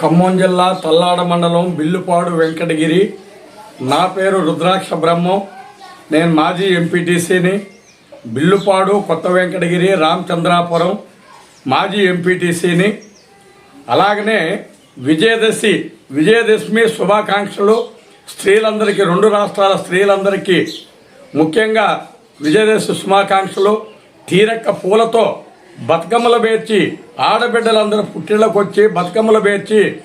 ఖమ్మం జిల్లా తల్లాడ మండలం బిల్లుపాడు వెంకటగిరి. నా పేరు రుద్రాక్ష బ్రహ్మం. నేను మాజీ ఎంపీటీసీని. బిల్లుపాడు కొత్త వెంకటగిరి రామచంద్రాపురం మాజీ ఎంపీటీసీని. అలాగనే విజయదశి విజయదశమి శుభాకాంక్షలు స్త్రీలందరికీ రెండు రాష్ట్రాల స్త్రీలందరికీ ముఖ్యంగా విజయదశమి శుభాకాంక్షలు. తీరక్క పూలతో బతుకమ్మలు పేర్చి ఆడబిడ్డలందరూ పుట్టిళ్ళకొచ్చి బతుకమ్మలు పేర్చి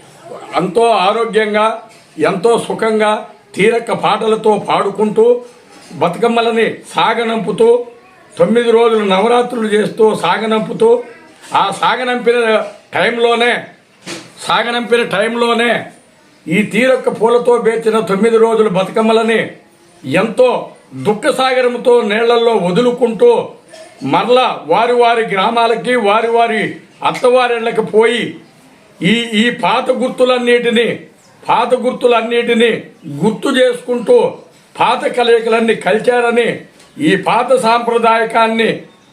ఎంతో ఆరోగ్యంగా ఎంతో సుఖంగా తీరక్క పాటలతో పాడుకుంటూ బతుకమ్మలని సాగనంపుతూ తొమ్మిది రోజులు నవరాత్రులు చేస్తూ సాగనంపుతూ ఆ సాగనంపిన టైంలోనే సాగనంపిన టైంలోనే ఈ తీరొక్క పూలతో పేర్చిన తొమ్మిది రోజులు బతుకమ్మలని ఎంతో దుఃఖ నీళ్ళల్లో వదులుకుంటూ మరలా వారి వారి గ్రామాలకి వారి వారి అత్తవారిళ్ళకి పోయి ఈ ఈ పాత గుర్తులన్నిటినీ పాత గుర్తులన్నిటినీ గుర్తు చేసుకుంటూ పాత కలయికలన్నీ కలిచారని ఈ పాత సాంప్రదాయకాన్ని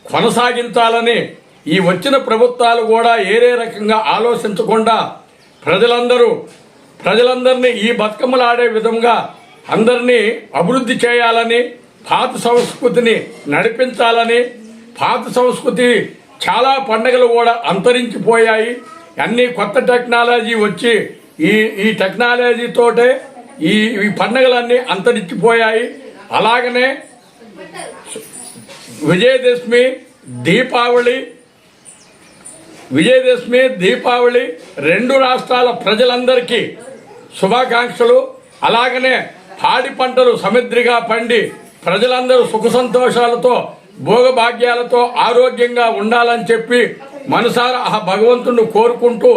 కొనసాగించాలని ఈ వచ్చిన ప్రభుత్వాలు కూడా ఏరే రకంగా ఆలోచించకుండా ప్రజలందరూ ప్రజలందరినీ ఈ బతుకమ్మలాడే విధంగా అందరినీ అభివృద్ధి చేయాలని పాత సంస్కృతిని నడిపించాలని పాత సంస్కృతి చాలా పండుగలు కూడా అంతరించిపోయాయి. అన్ని కొత్త టెక్నాలజీ వచ్చి ఈ ఈ టెక్నాలజీతోటే ఈ ఈ పండుగలన్నీ అంతరించిపోయాయి. అలాగనే విజయదశమి దీపావళి విజయదశమి దీపావళి రెండు రాష్ట్రాల ప్రజలందరికీ శుభాకాంక్షలు. అలాగనే పాడి పంటలు సముద్రిగా పండి ప్రజలందరూ సుఖ సంతోషాలతో భోగభాగ్యాలతో ఆరోగ్యంగా ఉండాలని చెప్పి మనసారా ఆ భగవంతుడిని కోరుకుంటూ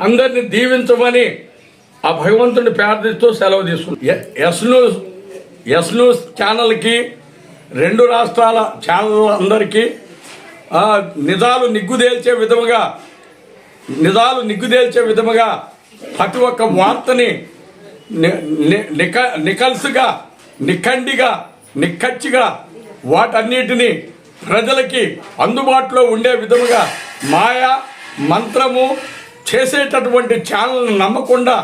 అందరిని దీవించమని ఆ భగవంతుడిని ప్రార్థిస్తూ సెలవు తీసుకుంటాం. ఎస్ న్యూస్ ఎస్ న్యూస్ ఛానల్కి రెండు రాష్ట్రాల ఛానల్ అందరికీ నిజాలు నిగ్గుదేల్చే విధముగా నిజాలు నిగ్గుదేల్చే విధముగా ప్రతి ఒక్క వార్తని నిక నికల్స్గా నిఖండిగా నిక్కచ్చిగా వాటన్నిటిని ప్రజలకి అందుబాటులో ఉండే విధముగా మాయ మంత్రము చేసేటటువంటి ఛానల్ని నమ్మకుండా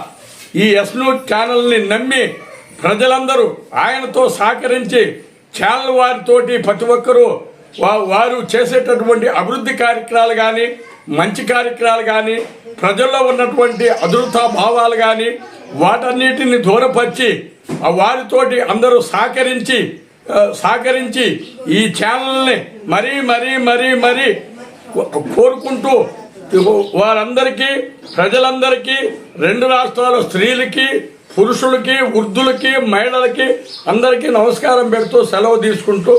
ఈ ఎస్ను ఛానల్ని నమ్మి ప్రజలందరూ ఆయనతో సహకరించి ఛానల్ వారితోటి ప్రతి ఒక్కరూ వారు చేసేటటువంటి అభివృద్ధి కార్యక్రమాలు కానీ మంచి కార్యక్రమాలు కానీ ప్రజల్లో ఉన్నటువంటి అదృత భావాలు కానీ వాటన్నిటిని దూరపరిచి వారితోటి అందరూ సహకరించి సహకరించి ఈ ఛానల్ని మరీ మరీ మరీ మరీ కోరుకుంటూ వారందరికీ ప్రజలందరికీ రెండు రాష్ట్రాల స్త్రీలకి పురుషులకి వృద్ధులకి మహిళలకి అందరికీ నమస్కారం పెడుతూ సెలవు తీసుకుంటూ